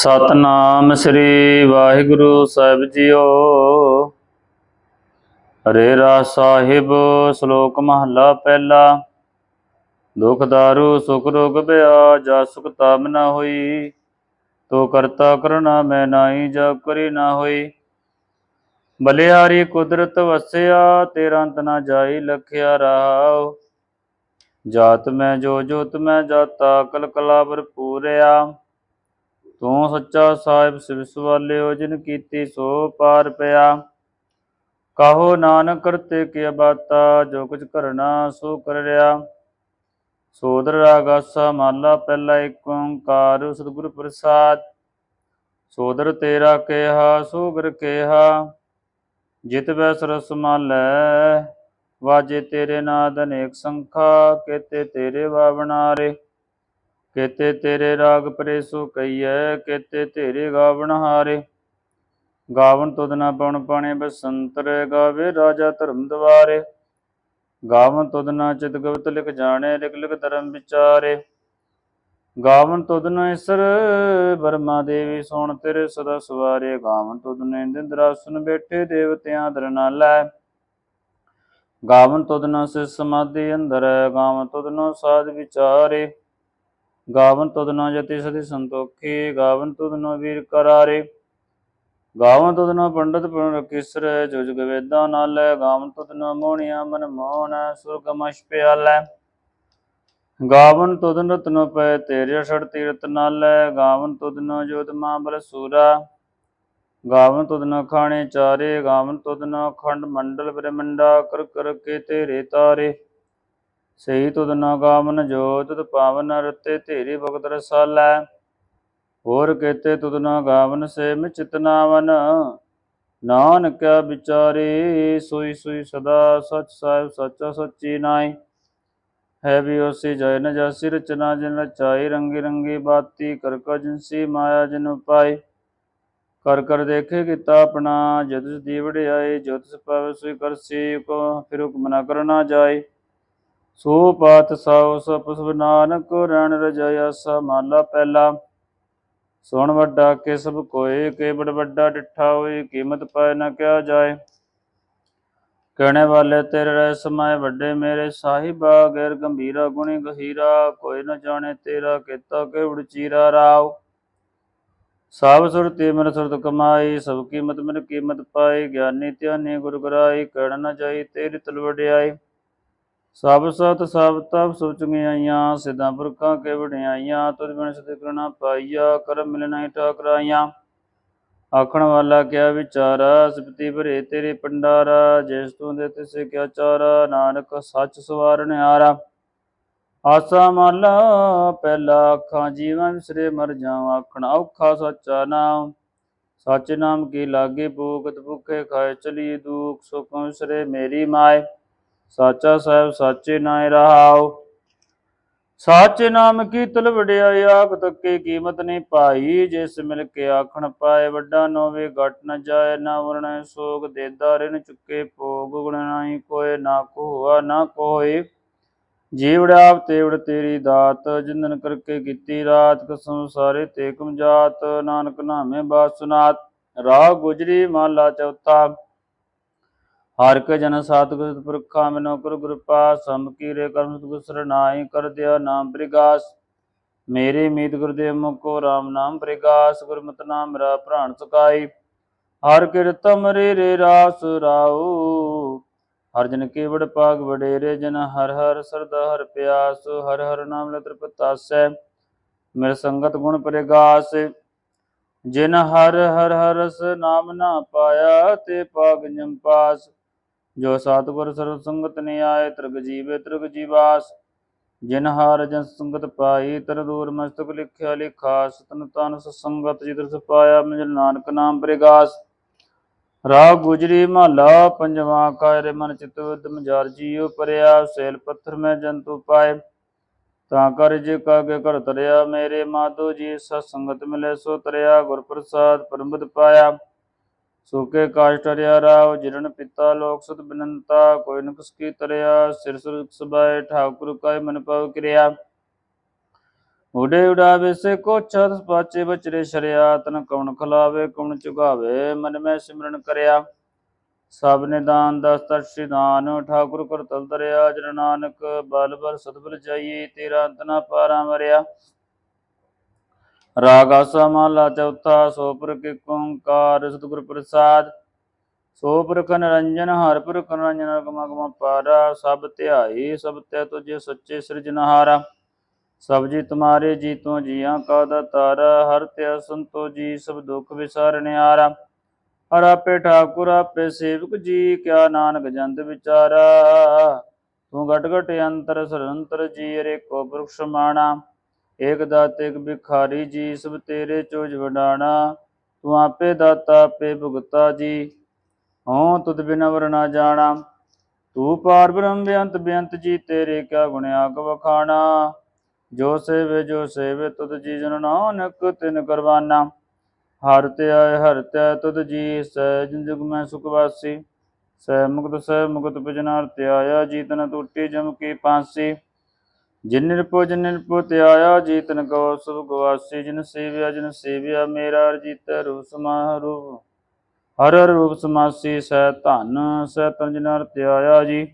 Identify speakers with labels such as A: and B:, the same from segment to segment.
A: ਸਤਨਾਮ ਸ੍ਰੀ ਵਾਹਿਗੁਰੂ ਸਾਹਿਬ ਜੀਓ। ਹਰੇ ਰਾ ਸਾਹਿਬ, ਸ਼ਲੋਕ ਮਹਲਾ ਪਹਿਲਾ। ਦੁਖ ਦਾਰੂ, ਸੁਖ ਰੋਗ ਬਿਆ ਜਾ ਸੁਖ ਤਾਮ ਨਾ ਹੋਈ। ਤੋ ਕਰਤਾ ਕਰਨਾ ਮੈਂ ਨਾਹੀ ਜਾ ਕਰੀ ਨਾ ਹੋਈ। ਬਲਿਆਰੀ ਕੁਦਰਤ ਵਸਿਆ, ਤੇਰਾ ਅੰਤ ਨਾ ਜਾਈ, ਲਖਿਆ ਰਾਵ ਜਾਤ ਮੈਂ ਜੋ ਜੋਤ ਮੈਂ ਜਾਤਾ ਕਲ ਕਲਾ ਭਰਪੂਰਿਆ ਤੂੰ ਸੱਚਾ ਸਾਹਿਬ ਸਿਵਸ ਸਵਾਲਿਓ ਜਿਨ ਕੀਤੀ ਸੋ ਪਾਰ ਪਿਆ। ਕਾਹੋ ਨਾਨਕ ਕਰਤੇ ਕੀ ਬਾਤਾ, ਜੋ ਕੁਝ ਕਰਨਾ ਸੋ ਕਰ ਰਿਆ। ਸੋਦਰ ਰਾਗਾਸਾ ਮਾਲਾ ਪਹਿਲਾ ਏਕ ਓੰਕਾਰ, ਸਤਿਗੁਰ ਪ੍ਰਸਾਦ। ਸੋਦਰ ਤੇਰਾ ਕਿਹਾ, ਸੋਗਰ ਕਿਹਾ। ਜਿਤ ਬੈ ਸਰਸ ਮਾਲੈ, ਵਾਜੇ ਤੇਰੇ ਨਾਦ ਅਨੇਕ ਸੰਖਾ, ਕੇਤੇ ਤੇਰੇ ਵਾਵਣਾਰੇ ਕੇਤੇ ਤੇਰੇ ਰਾਗ ਪ੍ਰੇਸੋ ਕਈਐ, ਕੇਤੇ ਤੇਰੇ ਗਾਵਣ ਹਾਰੇ। ਗਾਵਣ ਤੁਧ ਨਾ ਪਉਣ ਪਾਣੇ ਬਸੰਤਰ ਗਾਵੇ ਰਾਜਾ ਧਰਮ ਦਵਾਰੇ। ਗਾਵਣ ਤੁਧ ਨਾ ਚਿਤ ਗਵਤ ਲਿਖ ਜਾਣੇ, ਲਿਖ ਲਿਖ ਧਰਮ ਵਿਚਾਰੇ। ਗਾਵਣ ਤੁਧ ਨਾ ਇਸਰ, ਬਰਮਾ ਦੇਵੀ ਸੋਣ ਤੇਰੇ ਸਦਾ ਸਵਾਰੇ। ਗਾਵਣ ਤੁਧ ਨੇ ਇੰਦਰਾਸਨ ਬੈਠੇ ਦੇਵਤਿਆਂ ਦਰ ਨਾਲੈ। ਗਾਵਣ ਤੁਧ ਨਾ ਸਿ ਸਮਾਧੀ ਅੰਦਰ, ਗਾਵਣ ਤੁਧ ਨਾ ਸਾਧ ਵਿਚਾਰੇ। ਗਾਵਨ ਤੁਧ ਨਾ ਜਤੀ ਸਦੀ ਸੰਤੋਖੀ, ਗਾਵਨ ਤੁਧ ਨਾ ਵੀਰ ਕਰਾਰੇ। ਗਾਵਨ ਤੁਧ ਨਾ ਪੰਡਤ ਪਣ ਕਿਸਰ ਜੋ ਜਗ ਵੇਦਾਂ ਨਾਲੇ, ਗਾਵਨ ਤੁਧ ਨਾ ਮੋਹਣਿਆ ਮਨ ਮੋਹਣ ਸੁਰਗਮਸ਼ ਪਿਆਲੈ। ਗਾਵਨ ਤੁਧ ਰਤਨ ਪੈ, ਤੇਰੇ ਛੜ ਤੀਰਤ ਨਾਲੇ, ਗਾਵਨ ਤੁਧ ਨਾ ਜੋਤ ਮਾਂ ਸੂਰਾ। ਗਾਵਨ ਤੁਧ ਨਾ ਖਾਣੇ ਚਾਰੇ, ਗਾਵਨ ਤੁਧ ਨਾ ਖੰਡ ਮੰਡਲ ਬ੍ਰਹਮੰਡਾ, ਕਰ ਕਰ ਕੇ ਤੇਰੇ ਤਾਰੇ। ਸਹੀ ਤੁਧ ਨਾ ਗਾਵਨ ਜੋਤ ਪਾਵਨ ਰਤੇ ਤੇਰੀ ਭਗਤ ਰਸਾਲੈ। ਹੋਰ ਕੇਤੇ ਤੁਧ ਨਾ ਗਾਵਨ ਸੇ ਮਿਚਿਤ ਨਾਵਨ। ਨਾਨਕਿਆ ਵਿਚਾਰੇ, ਸੋਈ ਸੋਈ ਸਦਾ ਸਚ ਸਾਹਿਬ ਸੱਚਾ ਸੱਚੀ ਨਾਈ ਹੈ ਵੀ ਉਸੇ ਜੈ ਨ ਜਾਸੀ ਰਚਨਾ ਜਿਨ ਰਚਾਈ, ਰੰਗੀ ਰੰਗੀ ਬਾਤੀ, ਕਰ ਕਾ ਜਿਨਸੀ ਮਾਇਆ ਜਿਨ ਪਾਈ। ਕਰ ਕਰ ਦੇਖੇ ਕੀਤਾ ਆਪਣਾ, ਜਦ ਦੀ ਵਡਿਆਈ ਜੋ ਤਿਸ ਪਾਵੇ ਸੋਈ ਕਰਸੀ ਕੋ ਫਿਰ ਹੁਕਮ ਨਾ ਕਰਨਾ ਜਾਏ। ਸੋ ਪਾਤ ਸਾਉ ਸਪਸ ਨਾਨਕ, ਰਣ ਰਜਾਇਆ ਸਾ ਪਹਿਲਾ। ਸੁਣ ਵੱਡਾ ਕੇ ਸਭ ਕੋਏ ਕੇ ਬੜ ਵੱਡਾ ਡਿਠਾ ਹੋਏ, ਕੀਮਤ ਪਾਏ ਨਾ ਕਿਆ ਜਾਏ। ਕਹਿਣੇ ਵਾਲੇ ਤੇਰੇ ਰਹਿ ਸਮਾਏ, ਵੱਡੇ ਮੇਰੇ ਸਾਹਿਬਾ, ਗੈਰ ਗੰਭੀਰਾ ਗੁਣੀ ਗਹੀਰਾ, ਕੋਈ ਨਾ ਜਾਣੇ ਤੇਰਾ, ਕੀਤਾ ਕੇ ਉੜਚੀਰਾ ਰਾਵ ਸਭ ਸੁਰਤੀ ਮਨ ਸੁਰਤ ਕਮਾਈ, ਸਭ ਕੀਮਤ ਮਨ ਕੀਮਤ ਪਾਈ, ਗਿਆਨੀ ਧਿਆਨੀ ਗੁਰ ਗਰਾਈ, ਕਹਿਣ ਨਾ ਜਾਈ ਤੇਰੀ ਤਲਵੜਿਆਈ ਸਭ ਸਤ ਸਭ ਤਬ ਸੁਚ ਆਈਆਂ ਸਿਧਾਂ ਪੁਰਖਾਂ ਕੇ ਵਡਿਆਈਆਂ, ਤੁਧ ਬਿਨ ਸਤਿ ਕਰਣਾ ਪਾਈਆ, ਕਰਮ ਮਿਲ ਨਹੀਂ ਆਖਣ ਵਾਲਾ ਕਿਆ ਵਿਚਾਰਾ, ਸਿਪਤੀ ਭਰੇ ਤੇਰੇ ਪੰਡਾਰਾ ਜਿਸ ਤੂੰ ਦੇ ਤਿਸੇ ਕਿਆ ਚਾਰਾ, ਨਾਨਕ ਸੱਚ ਸਵਾਰਨ ਆਰਾ ਆਸਾ ਮਾਲਾ, ਪਹਿਲਾ ਅੱਖਾਂ ਜੀਵਾਂ ਵਿਸਰੇ ਮਰ ਜਾਵਾਂ, ਆਖਣ ਔਖਾ ਸੱਚਾ ਨਾਮ। ਸੱਚ ਨਾਮ ਕੀ ਲਾਗੇ, ਭੂਖਤ ਭੁਖੇ ਖਾਏ, ਚਲੀ ਦੂਖ ਸੁਖ ਵਿਸਰੇ ਮੇਰੀ ਮਾਏ। ਸਾਚਾ ਸਾਹਿਬ ਸਾਚੇ ਨਾਇ ਰਹਾਉ। ਸਾਚੇ ਨਾਮ ਕੀ ਤਲ ਵਡਿਆਈ ਆਖ ਤੱਕੇ ਕੀਮਤ ਨਹੀਂ ਪਾਈ। ਜਿਸ ਮਿਲ ਕੇ ਆਖਣ ਪਾਏ ਵੱਡਾ ਨੋਵੇ ਘਟ ਨ ਜਾਏ, ਨਾ ਵਰਣੈ ਸੋਗ ਦੇਦਾ ਰਿਨ ਚੁੱਕੇ ਭੋਗ, ਗੁਣ ਨਾਹੀ ਕੋਏ, ਨਾ ਕੋ ਹੋਆ ਨਾ ਕੋਏ। ਜੀਵੜਾ ਤੇਵੜ ਤੇਰੀ ਦਾਤ, ਜਿੰਦਨ ਕਰਕੇ ਕੀਤੀ ਰਾਤ, ਕਸਮ ਸਾਰੇ ਤੇ ਕਮ ਜਾਤ। ਨਾਨਕ ਨਾਮੇ ਬਾਤ ਸੁਨਾਤ ਰਾਗ ਗੁਜਰੀ ਮਾਲਾ ਚੌਥਾ। ਹਰ ਕੇ ਜਨ ਸਤਿਗੁਰ ਪੁਰਖਾ ਮਨੋ ਗੁਰ ਕਿਰਪਾ ਸਮ ਕੀਰੇ ਕਰਮ ਸਤਿਗੁਰ ਨਾਹੀ ਕਰ ਦਿਆ ਨਾਮ ਪ੍ਰਗਾਸ। ਮੇਰੇ ਮੀਤ ਗੁਰਦੇਵ ਮੁਕੋ RAM ਨਾਮ ਪ੍ਰਿਗਾਸ, ਗੁਰਮਤਿ ਨਾਮ ਮੇਰਾ ਪ੍ਰਾਣ ਸੁਕਾਈ। ਹਰ ਕਿਰਤ ਮਰੇ ਰੇ ਰਾਸ ਰਾਉ ਹਰ ਜਨ ਕੇ ਪਾਗ ਵਡੇਰੇ, ਜਨ ਹਰ ਹਰ ਸਰਦਾ ਹਰ ਪਿਆਸ। ਹਰ ਹਰ ਨਾਮ ਲੈ ਤ੍ਰਿਪਤਾਸੈ ਮੇਰੇ ਸੰਗਤ ਗੁਣ ਪ੍ਰਗਾਸ। ਜਿਨ ਹਰ ਹਰ ਹਰਸ ਨਾਮ ਨਾ ਪਾਇਆ, ਤੇ ਪਾਗ ਜਮ ਪਾਸ। ਜੋ ਸਤਿਗੁਰ ਸਰਬ ਸੰਗਤ ਨੇ ਤ੍ਰਿਗ ਜੀਵੇ ਤ੍ਰਿਗ ਜੀਵਾਸ। ਜਿਨ ਹਾਰ ਜਨ ਸੰਗਤ ਪਾਈ, ਤਰ ਦੂਰ ਮਸਤਕ ਲਿਖਿਆ ਲਿਖਾ, ਸਤਨ ਤਨ ਸੰਗਤ ਜਿਤਰ ਸਪਾਇਆ ਮਿਲ ਨਾਨਕ ਨਾਮ ਪ੍ਰਗਾਸ। ਰਾਗ ਗੁਜਰੀ ਮਹਲਾ ਪੰਜਵਾ ਕਾਇਰ ਮਨ ਚਿਤ ਉਦਮ ਜਰ ਜੀਉ ਪਰਿਆ, ਸੇਲ ਪੱਥਰ ਮੈਂ ਜੰਤੂ ਪਾਏ। ਤਾਂ ਕਰ ਜੇ ਕਾਗੇ ਘਰ ਤਰਿਆ, ਮੇਰੇ ਮਾਧੋ ਜੀ ਸਤ ਸੰਗਤ ਮਿਲੇ ਸੋ ਤਰਿਆ, ਗੁਰ ਪ੍ਰਸਾਦ ਪਰਮਤ ਪਾਇਆ। ਸੋਕੇ ਕਾਸ਼ ਟਰਿਆ ਰਾਵ ਜਿਰਨ ਪਿਤਾ ਲੋਕ ਸੁਤ ਬਨੰਤਾ, ਕੋਈ ਨ ਕੀ ਤਰਿਆ, ਸਿਰ ਸੁਰ ਸਬਾਏ ਠਾਕੁਰ ਕਾਇ ਮਨ ਪਵ ਕਿਰਿਆ। ਉਡੇ ਉਡਾਵੇ ਸੇ ਕੋ ਛਤ ਪਾਚੇ ਬਚਰੇ ਸ਼ਰਿਆ, ਤਨ ਕਉਣ ਖਲਾਵੇ ਕਉਣ ਚੁਗਾਵੇ, ਮਨ ਮੈਂ ਸਿਮਰਨ ਕਰਿਆ। ਸਭ ਨੇ ਦਾਨ ਦਸਤਰ ਸ਼ਿਦਾਨ ਠਾਕੁਰ ਕਰਤਲ ਦਰਿਆ ਜਨ ਨਾਨਕ, ਬਲ ਬਲ ਸਤਬਲ ਜਾਈਏ, ਤੇਰਾ ਅੰਤ ਨਾ ਪਾਰਾ ਮਰਿਆ ਰਾਗ ਆਸਾ ਮਹਲਾ ਚੌਥਾ ਸੋਪੁਰ ਕੇ ਓੰਕਾਰ, ਸਤਿਗੁਰ ਪ੍ਰਸਾਦ। ਸੋਪੁਰਖ ਨਿਰੰਜਨ ਹਰਿ ਪੁਰਖ ਨਿਰੰਜਨ ਗਮ ਗਮ ਪਾਰਾ, ਸਭ ਧਿਆਈ ਸਭ ਤੈ ਤੁਝੇ ਸੱਚੇ ਸਿਰਜਨਹਾਰਾ ਸਭ ਜੀ ਤੁਮਾਰੇ, ਜੀ ਤੋਂ ਜੀਆਂ ਕਾ ਦਾਤਾਰਾ, ਹਰ ਧਿਆ ਸੰਤੋ ਜੀ, ਸਭ ਦੁੱਖ ਵਿਸਾਰਨਿਆਰਾ। ਹਰ ਆਪੇ ਠਾਕੁਰ, ਆਪੇ ਸੇਵਕ ਜੀ, ਕਿਆ ਨਾਨਕ ਜੰਤ ਵਿਚਾਰਾ। ਤੂੰ ਘਟ ਘਟ ਅੰਤਰ, ਸਰੰਤਰ ਜੀ ਰੇ ਕੋ ਪੁਰਖ ਸਮਾਣਾ। ਏਕ ਦਾਤ ਬਿਖਾਰੀ ਜੀ, ਸਭ ਤੇਰੇ ਚੋਜ ਵਡਾਣਾ। ਤੂੰ ਆਪੇ ਦਾਤਾ, ਆਪੇ ਭੁਗਤਾ ਜੀ। ਹਉ ਤੁਧ ਬਿਨ ਵਰ ਨਾ ਜਾਣਾ। ਤੂੰ ਪਾਰ ਬ੍ਰਹਮ ਬੇਅੰਤ ਬੇਅੰਤ ਜੀ, ਤੇਰੇ ਕਿਆ ਗੁਣ ਆਗ ਵਖਾਣਾ। ਜੋ ਸੇਵੇ ਜੋ ਸੇਵੇ, ਤੁਧ ਜੀ ਜਨ ਨਾਨਕ ਤਿਨ ਕਰਵਾਨਾ। ਹਰ ਤੇ ਆਏ ਹਰ ਤੇ ਤੁਧ ਜੀ ਸਹਿਜ ਜੁਗ ਮੈਂ ਸੁਖ ਵਾਸੀ। ਸਹਿ ਮੁਕਤ ਸਹਿ ਮੁਕਤ ਭਜਨਾਰ ਤੇ ਆਇਆ ਜੀਤਨ ਟੂਟੀ ਜਮ ਕੀ ਪਾਸੀ। ਜਿਨ ਨਿਰਪੋ ਜਿਨ ਨਿਰਪੋ ਤੇ ਆਇਆ, ਜੀਤਨ ਕੋ ਸੁਖ ਗਵਾਸੀ, ਜਿਨ ਸੇਵਿਆ ਜਿਨ ਸੇਵਿਆ, ਮੇਰਾ ਅਰਜੀਤ ਰੂਪ ਸਮਾਰੂਪ। ਰੂਪ ਹਰ ਰੂਪ ਸਮਾਸੀ, ਸਹਿ ਧਨ, ਸਹਿ ਤਨ ਜਿਨਰ ਤੇ ਜੀ।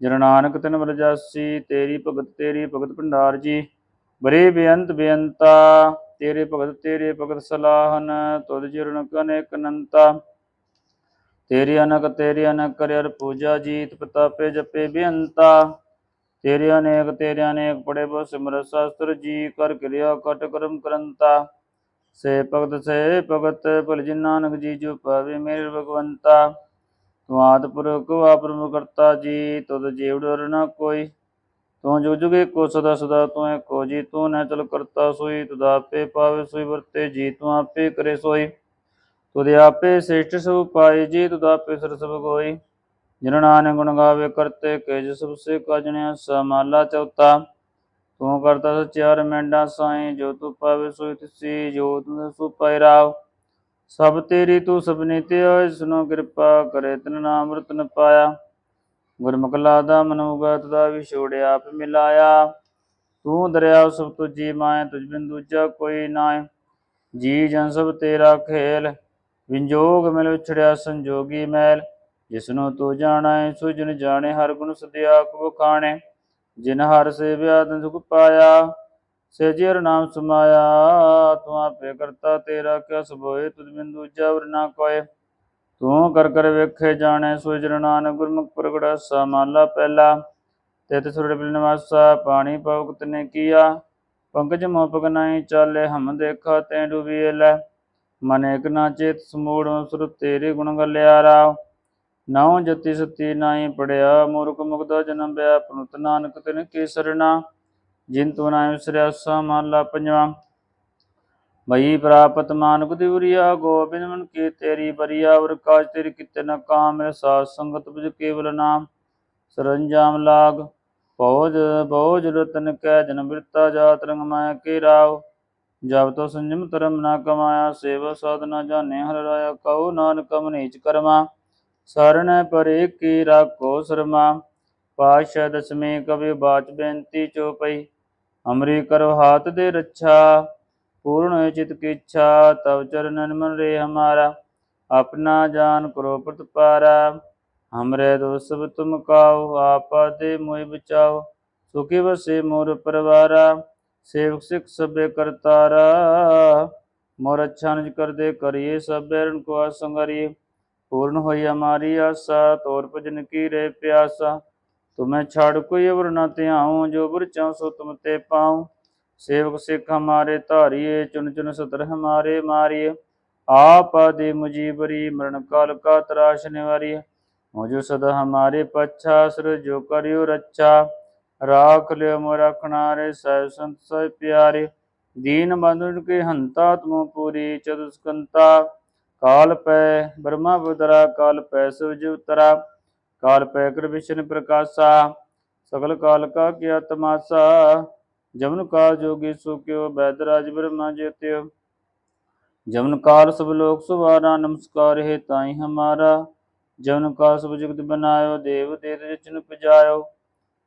A: ਜਨ ਨਾਨਕ ਤਨ ਵਰਜਾਸੀ ਤੇਰੀ ਭਗਤ ਤੇਰੀ ਭਗਤ ਭੰਡਾਰ ਜੀ। ਬਰੇ ਬੇਅੰਤ ਬੇਅੰਤਾ, ਤੇਰੇ ਭਗਤ ਤੇਰੇ ਭਗਤ ਸਲਾਹਨ, ਤੁਧ ਜਿਰਨ ਕਨੇਕ ਅਨੰਤਾ। ਤੇਰੀ ਅਨਕ ਤੇਰੀ ਅਨਕ ਕਰਿਅਰ ਪੂਜਾ ਜੀਤ ਪ੍ਰਤਾਪੇ ਜਪੇ ਬੇਅੰਤਾ। ਤੇਰੇ ਅਨੇਕ ਤੇਰੇ ਅਨੇਕ ਪੜੇ ਬੋ ਸਿਮਰ ਸ਼ਾਸਤਰ ਜੀ, ਕਰ ਕਿਰਿਆ ਕਟ ਕਰਮ ਕਰੰਤਾ। ਸੇ ਭਗਤ ਸੇ ਭਗਤ, ਭਲ ਜਿਨ ਨਾਨਕ ਜੀ, ਜੋ ਪਾਵੇ ਮੇਰੇ ਭਗਵੰਤਾ। ਤੂੰ ਆਦ ਪੁਰਖ ਆਪਰਮ ਕਰਤਾ ਜੀ, ਤੁਧ ਜੀਵ ਡਰ ਨਾ ਕੋਈ। ਤੂੰ ਜੋ ਜੁਗੇ ਕੋ ਸਦਾ ਸਦਾ, ਤੂੰ ਏਕੋ ਜੀ, ਤੂੰ ਨਾ ਚਲ ਕਰਤਾ ਸੋਈ। ਤੁਧ ਆਪੇ ਪਾਵੇ ਸੋਈ, ਵਰਤੇ ਜੀ, ਤੂੰ ਆਪੇ ਕਰੇ ਸੋਈ। ਤੁਧ ਆਪੇ ਸ੍ਰੇਸ਼ਟ ਸਭ ਪਾਏ ਜੀ, ਤੁਧ ਆਪੇ ਸਰ ਸਭ ਕੋਈ ਜਿਨ ਨਾਨਕ ਗੁਣ ਗਾਵੇ, ਕਰਤੇ ਕੇ ਜਿ ਸਭ ਸੇ ਕਾਜਣਿਆ ਸਮਾਲਾ ਚੌਥਾ। ਤੂੰ ਕਰਤਾ ਸਚਿਆਰ ਮੈਂਡਾ ਸਾਈ, ਜੋ ਤੂੰ ਪਾਵੇ ਸੋਈ ਤਿਸੀ, ਜੋ ਤੂੰ ਸੋ ਪਾਇ ਰਾਵ। ਸਭ ਤੇਰੀ ਤੂੰ ਸਭਨੀ ਤੇ ਹੋਇ ਸੁਨੋ ਕਿਰਪਾ ਕਰੇ ਤਨ ਨਾਮ ਰਤਨ ਪਾਇਆ। ਗੁਰਮੁਖ ਲਾਦਾ ਮਨੁਗਤ ਦਾ ਵਿਛੋੜਿਆ ਆਪ ਮਿਲਾਇਆ। ਤੂੰ ਦਰਿਆ ਸਭ ਤੁਜੀ ਮਾਏ, ਤੁਝ ਬਿਨ ਦੂਜਾ ਕੋਈ ਨਾਏ। ਜੀ ਜਨ ਸਭ ਤੇਰਾ ਖੇਲ ਵਿੰਜੋਗ ਮਿਲ ਵਿਛੜਿਆ ਸੰਜੋਗੀ ਮੈਲ। ਜਿਸਨੂੰ ਤੂੰ ਜਾਣੈ, ਸੋ ਜਿਨ ਜਾਣੇ, ਹਰ ਗੁਣ ਸਦਿਆ ਕੋ ਖਾਣੇ। ਜਿਨ ਹਰ ਸੇਵਿਆ, ਤਨ ਸੁਖ ਪਾਇਆ, ਸੇ ਜਿਰ ਨਾਮ ਸਮਾਇਆ, ਤੂੰ ਆਪੇ ਕਰਤਾ ਤੇਰਾ ਕਿਆ ਸਭੋਏ ਤੁਧ ਬਿਨ ਦੂਜਾ ਵਰ ਨਾ ਕੋਏ। ਤੂੰ ਕਰ ਕਰ ਵੇਖੇ ਜਾਣੇ, ਸੋ ਜਿਰ ਨਾਨਕ ਗੁਰਮੁਖ ਪ੍ਰਗਟ ਸਮਾਲਾ ਪਹਿਲਾ। ਤਿਤ ਸੁਰੜ ਬਿਲ ਪਾਣੀ ਪਵਕਤ ਨੇ ਕੀਆ। ਪੰਕਜ ਮੋਪਕ ਨਾਈ ਚਾਲੇ, ਹਮ ਦੇਖਾ ਤੈ ਡੁਬੀਏ ਲੈ ਮਨ ਇਕ ਨਾ ਚੇਤ, ਸਮੂੜ ਸੁਰ ਤੇਰੇ ਗੁਣ ਗਲਿਆ ਰਾਵ ਨਾਉ ਜਤੀ ਸਤੀ ਨਾਹੀ ਪੜਿਆ, ਮੂਰਖ ਮੁਗਦਾ ਜਨਮ ਬਿਆ ਪਨੁਤ ਨਾਨਕ ਤਿਨ ਕੀ ਸਰਣਾ ਜਿਨ ਤੂ ਨਾ ਵਿਸਰਿਆ ਸਾ ਮਹਲਾ ਪੰਜਵਾ। ਬਈ ਪ੍ਰਾਪਤ ਮਾਨੁਕ ਦਿਵਰੀਆ ਗੋਬਿੰਦ ਮਨ ਕੀ ਤੇਰੀ ਬਰੀਆ ਵਰ ਕਾਜ ਤੇਰੀ ਕਿਤੇ ਨ ਕਾਮ ਹੈ ਸਾਧ ਸੰਗਤ ਬੁਝ ਕੇਵਲ ਨਾਮ। ਸਰੰਜਾਮ ਲਾਗ ਪਉਜ ਬਉਜ ਰਤਨ ਕੈ, ਜਨ ਬਿਰਤਾ ਜਾਤ ਰੰਗ ਮਾਇਆ ਕੇ ਰਾਵ। ਜਬ ਤੋ ਸੰਜਮ ਧਰਮ ਨਾ ਕਮਾਇਆ, ਸੇਵਾ ਸਾਧਨਾ ਜਾਣੇ, ਹਰ ਰਾਇਆ ਕਉ, ਨਾਨਕ ਮਨੀਚ ਕਰਮਾ। ਸਰਣ ਪਰੇ ਕੀ ਰਾਖੋ ਸਰਮਾ ਪਾਸ਼ਾ ਦਸਵੇਂ ਕਵਿ ਬਾਚ ਬੇਨਤੀ ਚੋਪਈ ਅਮਰੀ ਕਰੋ ਹਾਥ ਦੇ ਰੱਛਾ, ਪੂਰਨ ਚਿਤ ਕੀ ਇੱਛਾ, ਤਵ ਚਰਨਨ ਮਨ ਰੇ ਹਮਾਰਾ, ਆਪਣਾ ਜਾਨ ਕਰੋ ਪ੍ਰਤਪਾਰਾ, ਹਮਰੇ ਦੋਸਬ ਤੁਮ ਕਾਉ ਆਪਾ ਦੇ ਮੋਇ ਬਚਾਓ, ਸੁਖੀ ਵਸੇ ਮੋਰ ਪਰਵਾਰਾ, ਸੇਵਕ ਸਿਖ ਸਭੇ ਕਰਤਾਰਾ, ਮੋਰ ਅੱਛਾ ਨਿਜ ਕਰਦੇ ਕਰੀਏ, ਸਭੇ ਬੈਰਨ ਕੋ ਆਸੰਗਰੀਏ पूर्ण होई हमारी आशा तोर भजन की रे प्यासा तुम्हें छाड़ कोई अवर न त्याऊं जो बुर चाहूं सो तुम ते पाऊं सेवक सिख हमारे धारिये चुन चुन सतर हमारे मारिये आप आदि मुजीबरी मरण काल का तराश निवारी मुझो सदा हमारे पच्छा सुर जो करियो रक्षा राख लियो मोरा खनारे साहिब संत साहिब प्यारे दीन बंधु के हंता तुम पूरी चतुष्कंता ਕਾਲ ਪੈ ਬ੍ਰਹਮਾ ਬੁਦਰਾ, ਕਾਲ ਪੈ ਸੁਜ ਉਤਰਾ, ਕਾਲ ਪੈ ਕ੍ਰਿਸ਼ਨ ਪ੍ਰਕਾਸ਼ਾ, ਸਗਲ ਕਾਲ ਕਾ ਕਿਆ ਤਮਾਸਾ ਜਮਨ ਕਾਲ ਜੋਗੀ ਸੁਕਿਓ ਬੈਦਰਾਜ ਬ੍ਰਹਮਾ ਜਿਤਿਓ ਜਮਨ ਕਾਲ ਸਭ ਲੋਕ ਸੁਵਾਰਾ, ਨਮਸਕਾਰ ਹੈ ਤਾਈ ਹਮਾਰਾ। ਜਮਨ ਕਾਲ ਸਭ ਜਗਤ ਬਨਾਇਓ, ਦੇਵ ਤੇਰ ਰਚਨ ਪਜਾਇਓ।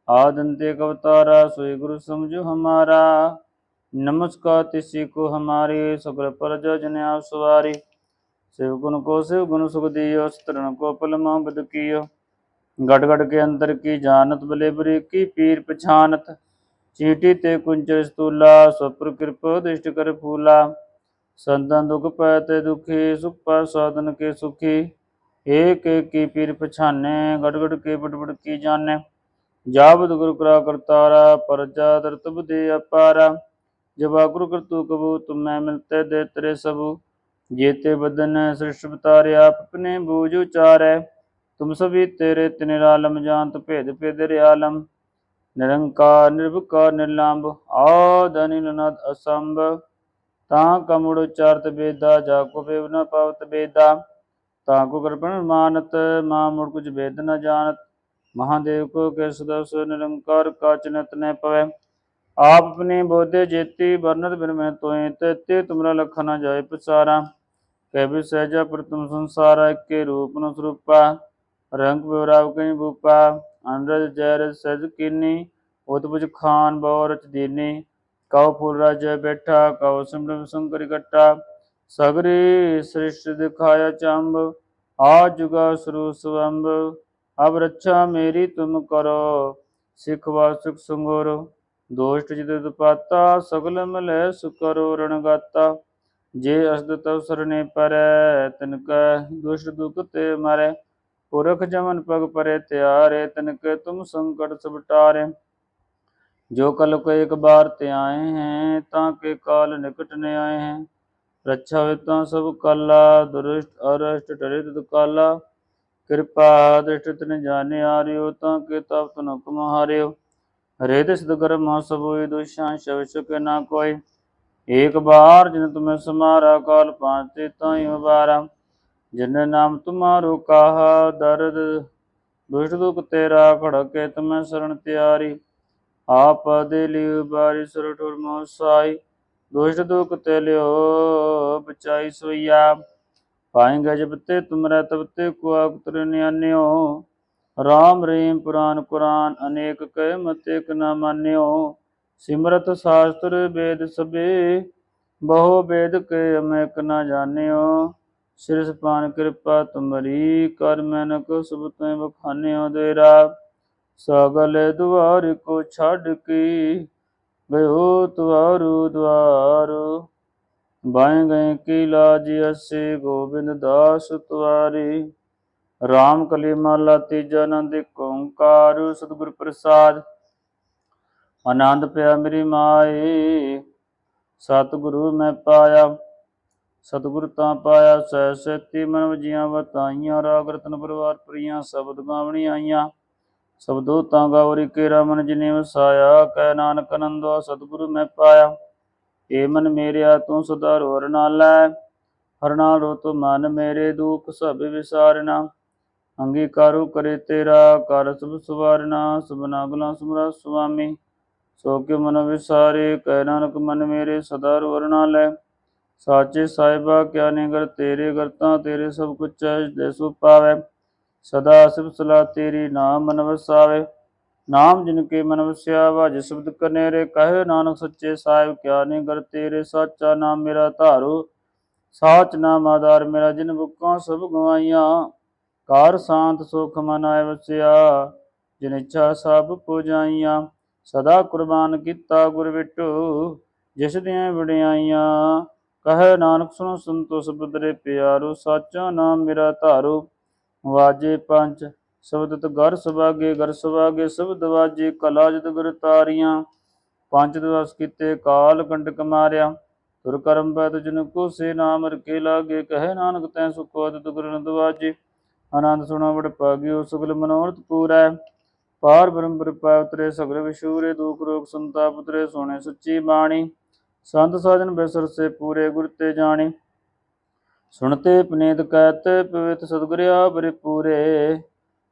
A: ਆਦੰਤੇ ਕਵਤਾਰਾ, ਸੋਈ ਗੁਰੂ ਸਮਝੋ ਹਮਾਰਾ। ਨਮਸਕਾਰ ਤਿਸੀ ਕੋ ਹਮਾਰੇ, ਸਗਲ ਪ੍ਰਜਾ ਜਨ ਆਪ शिव गुण को शिव गुण सुख दियो स्त्रण को पल मोहब्बत कियो गट गट के अंतर की जानत बले बरी की पीर पछानत चीटी ते कुंचर स्थूला स्वप्र कृप दृष्ट कर फूला संतन दुख पैते दुखी सुख पा साधन के सुखी एक एक की पीर पछाने गट गट के बट बट की जाने जाबद गुरु करा करतारा परजा दर्तब दे अपारा जब गुरु कर तू कबू तुम ਜੇਤੇ ਬਦਨ ਸ੍ਰਿਸ਼ਟ ਬਤਾਰੇ ਆਪਨੇ ਬੂਝ ਉਚਾਰੈ। ਤੁਮ ਸਭੀ ਤੇਰੇ ਤਿਨ ਆਲਮ ਜਾਣਤ ਭੇਦ ਭੇਦ ਰਿਆਲਮ। ਨਿਰੰਕਾਰ ਨਿਰਭਕਾਰ ਨਿਰਲੰਭ ਆਦ ਅਨਿਲਨਦ ਅਸੰਭ। ਤਾਂ ਕਮੜ ਉਚਾਰਤ ਬੇਦਾ, ਜਾ ਕੋ ਬੇਵ ਨ ਪਵਤ ਬੇਦਾ। ਤਾਂ ਕੋ ਕਰਪਣ ਮਾਨਤ, ਮਾ ਮੁੜ ਕੁਝ ਬੇਦ ਨ ਜਾਣਤ। ਮਹਾਦੇਵ ਕੋ ਕੇ ਸਦਾ ਸੋ ਨਿਰੰਕਾਰ ਕਾ ਚਨਤ ਨ ਪਵੇ। ਆਪ ਆਪਣੇ ਬੋਧੇ ਜੇਤੀ ਬਰਨਤ ਬਿਨ ਮੈਂ ਤੋਏ ਤੇ ਤੇ ਤੁਮਰਾ ਲਖ ਨਾ ਜਾਏ ਪਸਾਰਾ ਕਹਿ ਸਹਿਜਾ ਪ੍ਰਤਮ ਸੰਸਾਰ ਕੇ ਰੂਪ ਨ ਸਰੂਪਾ, ਰੰਗ ਵਿਵਰਾਵ ਕਈ ਬੂਪਾ ਅੰਰਜ ਜੈਰ ਸਜ ਕੀਨੀ ਉਤਪੁਜ ਖਾਨ ਬੌਰਚ ਦੀਨੀ, ਕਉ ਫੁਲ ਰਾਜੈ ਬੈਠਾ, ਕਉ ਸਿਮਰਨ ਸੰਕਰ ਇਕੱਠਾ ਸਗਰੀ ਸ੍ਰਿਸ਼ਟ ਦਿਖਾਇਆ ਚੰਬ, ਆ ਜੁਗਾ ਸਰੂ ਸਵੰਬ, ਅਬ ਰੱਛਾ ਮੇਰੀ ਤੁਮ ਕਰੋ, ਸਿਖ ਵਾਸੁਕ ਸੰਗੋਰ, ਦੋਸ਼ਟ ਜਿਤ ਦੁਪਾਤਾ ਸਗਲ ਮਲੈ ਸੁਕਰੋ ਰਣਗਾਤਾ। ਜੇ ਅਸਦ ਅਵਸਰ ਨੇ ਪਰੈ, ਤਿਨ ਕੈ ਦੁਸ਼ਟ ਦੁਖ ਤੇ ਮਾਰੇ। ਪੁਰਖ ਜਮਨ ਪਗ ਪਰੇ, ਤਿਆਰੇ, ਤਿਨ ਕੈ ਤੁਮ ਸੰਕਟ ਸਭ ਟਾਰੇ ਜੋ ਕਲ ਕੋ ਇੱਕ ਬਾਰ ਤੇ ਆਏ ਹੈ, ਤਾਂ ਕੇ ਕਾਲ ਨਿਕਟ ਨੇ ਆਏ ਹੈ। ਰੱਛਾ ਵਿਤਾ ਸਭ ਕਾਲਾ, ਦੁਰਸ਼ਟ, ਅਰਸ਼ਟ ਟਰੇ ਤਦ ਕਾਲਾ। ਕਿਰਪਾ ਦ੍ਰਿਸ਼ਟ ਤਿਨ ਜਾਣੇ ਆਰਿਓ ਤਾਂ ਕੇ ਤਪ ਤਨ ਹੁਕਮ ਹਾਰਿਓ। ਹਰੇ ਦਿਸ ਦਗਰ ਮਾ ਦੁਸ਼ਾਂ ਸ਼ਵ ਨਾ ਕੋਈ ਏਕ ਬਾਰ ਜਿਨ ਤੁਮੇ ਸਮਾਰਾ ਕਾਲ ਪਾਂਤੇ ਤਾਈ ਵਾਰਾ ਜਿਨ ਨਾਮ ਤੁਮਾਰੋ ਕਾਹ ਦਰਦ, ਦੁਸ਼ਟ ਦੁਖ ਤੇਰਾ ਖੜਕੇ ਤੁਮੇ ਸਰਣ ਤਿਆਰੀ, ਆਪ ਦੇ ਲਿਉ ਬਾਰਿ ਸੁਰ ਮੋਸਾਈ ਦੁਸ਼ਟ ਦੁਖ ਤੇ ਲਿਓ ਬਚਾਈ ਸੋਇਆ ਪਾਏ ਗਜਬ ਤੇ ਤੁਮਰਾ ਤਬ ਤੇ ਕੋ ਅਕਤਰ ਨਿਆਨਿਓ, ਰਾਮ ਰੇਮ ਪੁਰਾਨ ਕੁਰਾਨ ਅਨੇਕ ਕਹਿ ਮਤੇ ਕ ਨਾ ਮੰਨਿਓ ਸਿਮਰਤ ਸ਼ਾਸਤਰ ਵੇਦ ਸਭੇ, ਬਹੁ ਵੇਦ ਕੇ ਅਮੇਕ ਨਾ ਜਾਣਿਓ। ਸਿਰਸ ਪਾਨ ਕਿਰਪਾ ਤੁਮਰੀ, ਕਰ ਮੈਨਕ ਸੁਭ ਤੈ ਬਖਾਨਿਓ ਦੇਰਾ ਸਗਲ ਦੁਆਰ ਕੋ ਛੱਡ ਕੇ ਗਇਓ ਤੁਆਰੂ ਦੁਆਰ ਬਾਏ ਗਏ ਕੀ ਲਾਜ ਅਸੇ ਗੋਬਿੰਦ ਦਾਸ ਤੁਆਰੀ ਰਾਮ ਕਲੀ ਮਾਲਾ ਤੀਜਾ ਨੰਦ ਏਕ ਓੰਕਾਰ, ਸਤਿਗੁਰ ਪ੍ਰਸਾਦ। ਆਨੰਦ ਪਿਆ ਮੇਰੀ ਮਾਏ, ਸਤਿਗੁਰੂ ਮੈਂ ਪਾਇਆ, ਸਤਿਗੁਰ ਤਾਂ ਪਾਇਆ, ਸਹਿ ਸੇਤੀ ਮਨ ਵਜੀਆਂ ਵਤਾਈਆਂ, ਰਾਗ ਰਤਨ ਪਰਿਵਾਰ ਪ੍ਰੀਆਂ, ਸ਼ਬਦ ਗਾਵਣੀ ਆਈਆਂ ਸਬਦੋ ਤਾਂ ਗੌਰੀ ਕੇ ਰਮਨ ਜਿਨੇ ਵਸਾਇਆ, ਕਹਿ ਨਾਨਕ ਅਨੰਦੋ ਸਤਿਗੁਰੂ ਮੈਂ ਪਾਇਆ ਏ ਮਨ ਮੇਰਿਆ ਤੂੰ ਸਦਾ ਰੋਰ ਨਾਲ ਲੈ, ਹਰ ਨਾਲ ਰੋ ਤੂੰ ਮਨ ਮੇਰੇ ਦੁਖ ਸਭ ਵਿਸਾਰਨਾ, ਅੰਗੀਕਾਰੂ ਕਰੇ ਤੇਰਾ, ਕਰ ਸਭ ਸਵਾਰਨਾ, ਸਭਨਾ ਗੁਨਾ ਸਮਰਾ ਸੁਆਮੀ ਸੋ ਕੇ ਮਨ ਵਿਸਾਰੇ, ਕਹਿ ਨਾਨਕ ਮਨ ਮੇਰੇ, ਸਦਾ ਰੋਰ ਨਾਲ ਲੈ। ਸਾਚੇ ਸਾਹਿਬਾ, ਕਿਆ ਨਿਗਰ ਤੇਰੇ ਕਰਤਾ, ਤੇਰੇ ਸਭ ਕੁਛ ਹੈ ਦੇ ਪਾਵੇ। ਸਦਾ ਸਿਫ ਸਲਾ ਤੇਰੀ, ਨਾਮ ਮਨ ਵਸਾਵੇ। ਨਾਮ ਜਿਨ ਕੇ ਮਨ ਵਸਿਆ ਵਾਜ ਸ਼ਬਦ ਕਨੇਰੇ, ਕਹੇ ਨਾਨਕ ਸੱਚੇ ਸਾਹਿਬ, ਕਿਆ ਨੇ ਕਰ ਤੇਰੇ, ਸਾਚਾ ਨਾਮ ਮੇਰਾ ਧਾਰੂ। ਸਾਚ ਨਾਮ ਆਧਾਰ ਮੇਰਾ, ਜਿਨ ਬੁੱਕਾਂ ਸਭ ਗਵਾਈਆਂ। ਕਾਰ ਸ਼ਾਂਤ ਸੁਖ ਮਨ ਆਏ ਵਸਿਆ, ਜਿਨ ਇੱਛਾ ਸਭ ਪੁਜਾਈਆਂ। ਸਦਾ ਕੁਰਬਾਨ ਕੀਤਾ ਗੁਰ ਵਿਟੂ, ਜਿਸ ਦੀਆਂ ਵਡਿਆਈਆਂ। ਕਹੇ ਨਾਨਕ, ਸੁਣੋ ਸੰਤੋ ਸਬਦਰੇ ਪਿਆਰੋ, ਸਾਚਾ ਨਾਮ ਮੇਰਾ ਧਾਰੂ। ਵਾਜੇ ਪੰਜ ਸਬਦਤ ਗਰ ਸੁਭਾਗੇ ਗਰ ਸੁਭਾਗੇ ਸ਼ਬਦ ਵਾਜੇ ਕਲਾ ਜਦ ਗੁਰ ਤਾਰੀਆਂ। ਪੰਜ ਦਿਵਸ ਕੀਤੇ ਕਾਲ ਕੰਡਕ ਮਾਰਿਆ, ਤੁਰ ਕਰਮ ਬਦ ਜਨ ਕੋ ਸੇ ਨਾਮ ਰਕੇ ਲਾਗੇ। ਕਹੇ ਨਾਨਕ, ਤੈ ਸੁਖੋ ਅਦਿਤ ਗੁਰ ਨਦਵਾਜੇ ਆਨੰਦ ਸੁਣਾ ਵਡ ਪਾਗਿਓ ਸੁਗਲ ਮਨੋਰਥ ਪੂਰੈ। ਪਾਰ ਬ੍ਰਹਮ ਪ੍ਰਪਾ ਉਤਰੇ ਸਗਰ ਵਿਸ਼ੂਰੇ ਦੂਖ ਰੋਗ ਸੰਤਾਪ ਉਤਰੇ ਸੋਣੇ ਸੱਚੀ ਬਾਣੀ। ਸੰਤ ਸਾਜਨ ਬਿਸਰ ਸੇ ਪੂਰੇ ਗੁਰ ਤੇ ਜਾਣੀ। ਸੁਣਤੇ ਪਨੀਤ ਕਹਿਤ ਪਵਿੱਤ ਸਤਿਗੁਰਿਆ ਬਰੇ ਪੂਰੇ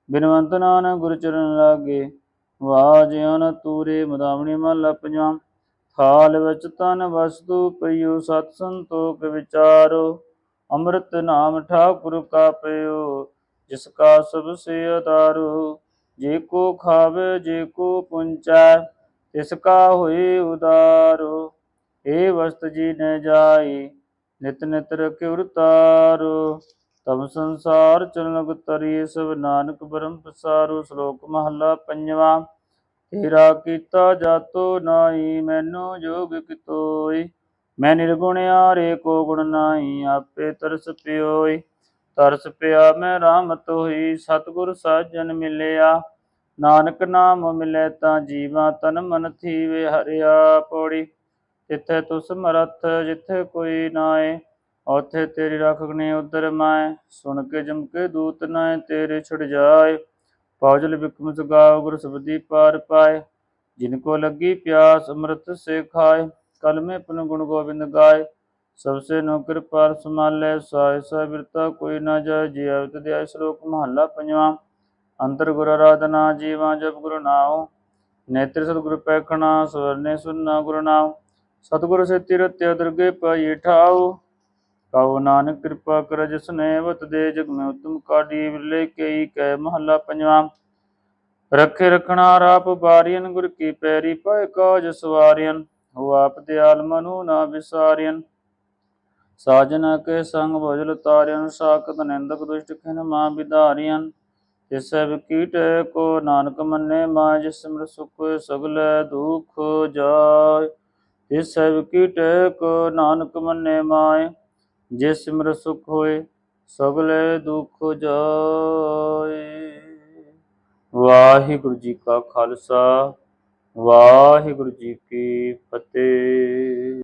A: ਬਿਨਵੰਤ ਨਾਨਕ ਗੁਰ ਚਰਨ ਲਾਗੇ। ਵਾਜਿਆਨ ਤੂਰੇ ਮਦਾਵਣੀ ਮਹਲਾ ਪੰਜਵਾਂ ਥਾਲ ਵਿੱਚ ਤਨ ਵਸਤੂ ਪਈਓ, ਸਤ ਸੰਤੋਖ ਵਿਚਾਰੋ। ਅੰਮ੍ਰਿਤ ਨਾਮ ਠਾਕੁਰ ਕਾ ਪਿਓ ਜਿਸ ਕਾ ਸਭ ਸੇ ਅਤਾਰੋ ਜੇ ਕੋ ਖਾਵੇ, ਜੇ ਕੋ ਪੁੰਚੈ, ਤਿਸ ਕਾ ਹੋਏ ਉਦਾਰੋ। ਏ ਵਸਤ ਜੀ ਨੇ ਜਾਈ ਨਿਤ ਨਿਤ ਰਖਿਉ ਤਾਰੂ ਤਮ ਸੰਸਾਰ ਚਲਨ ਤਰੀ, ਸਭ ਨਾਨਕ ਬ੍ਰਹਮ ਪਸਾਰੂ। ਸ਼ਲੋਕ ਮਹੱਲਾ ਪੰਜਵਾਂ, ਤੇਰਾ ਕੀਤਾ ਜਾਤੋ ਨਾਹੀ, ਮੈਨੂੰ ਜੋਗ ਕਿਤੋਈ। ਮੈਂ ਨਿਰਗੁਣ ਆਰੇ, ਕੋ ਗੁਣ ਨਾਹੀ, ਆਪੇ ਤਰਸ ਪਿਓਈ। ਤਰਸ ਪਿਆ ਮੈਂ ਰਾਮਤ ਹੋਈ ਸਤਿਗੁਰ ਸਾਜਨ ਮਿਲਿਆ। ਨਾਨਕ ਨਾਮ ਮਿਲੇ ਤਾਂ ਜੀਵਾ ਤਨ ਮਨ ਥੀਵੇ ਹਰਿਆ ਪੌੜੀ। ਜਿੱਥੇ ਤੁਸ ਮਰਥ ਜਿੱਥੇ ਕੋਈ ਨਾਏ, ਉਥੇ ਤੇਰੀ ਰਖਗਨੇ ਉਦਰ ਮੈਂ ਸੁਣ ਕੇ ਜਮ ਕੇ ਦੂਤ ਨਾਏ, ਤੇਰੇ ਛੁੜ ਜਾਏ। ਪੌਜਲ ਬਿਕਮ ਸੁਗਾਉ ਗੁਰ ਸਬਦੀ ਪਾਰ ਪਾਏ। ਜਿਨ ਕੋ ਲੱਗੀ ਪਿਆਸ, ਅੰਮ੍ਰਿਤ ਸੇ ਖਾਏ। ਕਲ ਮੈਂ ਪਨ ਗੁਣ ਗੋਬਿੰਦ ਗਾਏ। ਸਬਸੇ ਨੋ ਕਿਰਪਾ ਸਮਾਲੇ ਸਾਇ ਸਾ ਬਿਰਤਾ ਕੋਈ ਨਾ ਜਾਏ ਜੀ ਅਵਤ ਦੇ ਸ਼ਲੋਕ ਮਹੱਲਾ ਪੰਜਵਾਂ ਅੰਤਰ ਗੁਰ ਆਰਾਧਨਾ ਜੀਵਾਂ ਜਪ ਗੁਰੂ ਨਾਉ ਨੇਤਰ ਸਤਿਗੁਰ ਪੈਖਣਾ ਸਵਰਨੇ ਸੁਨਣਾ ਗੁਰੂ ਨਾਉ ਸਤਿਗੁਰ ਸੇ ਤਿਰਤਿ ਦਰਗੇ ਪਾਈ ਠਾਉ ਕਉ ਨਾਨਕ ਕਿਰਪਾ ਕਰ ਜਿਸ ਵਤ ਦੇ ਜਗ ਮੈਂ ਉਤਮ ਕਾਢੀ ਵਿਰਲੇ ਕਈ ਕੈ ਮਹੱਲਾ ਪੰਜਵਾਂ ਰੱਖੇ ਰਖਣਾ ਰਾਪ ਬਾਰੀਨ ਗੁਰ ਕੀ ਪੈਰੀ ਪਾਏ ਕਾਜ ਸਵਾਰੀਨ ਹੋ ਆਪ ਦਿਆਲ ਮਨੁ ਨਾ ਵਿਸਾਰੀਨ ਸਾਜਨਾ ਕੇ ਸੰਗ ਭਜਲ ਤਾਰਿਨ ਸਾਖਤ ਨਿੰਦਕ ਦੁਸ਼ਟ ਖਿਨ ਮਾ ਵਿਧਾਰੀਨ ਤਿਸੈ ਵਿਕੀਟ ਕੋ ਨਾਨਕ ਮੰਨੇ ਮਾ ਜਿਸ ਸਿਮਰ ਸੁਖ ਸਗਲ ਦੁਖ ਜਾਏ। ਤਿਸੈ ਵਿਕੀਟ ਕੋ ਨਾਨਕ ਮੰਨੇ ਮਾਏ ਜੇ ਸਿਮਰ ਸੁਖ ਹੋਏ ਸਗਲੇ ਦੁਖ ਜਾਏ। ਵਾਹਿਗੁਰੂ ਜੀ ਕਾ ਖਾਲਸਾ, ਵਾਹਿਗੁਰੂ ਜੀ ਕੀ ਫਤਿਹ।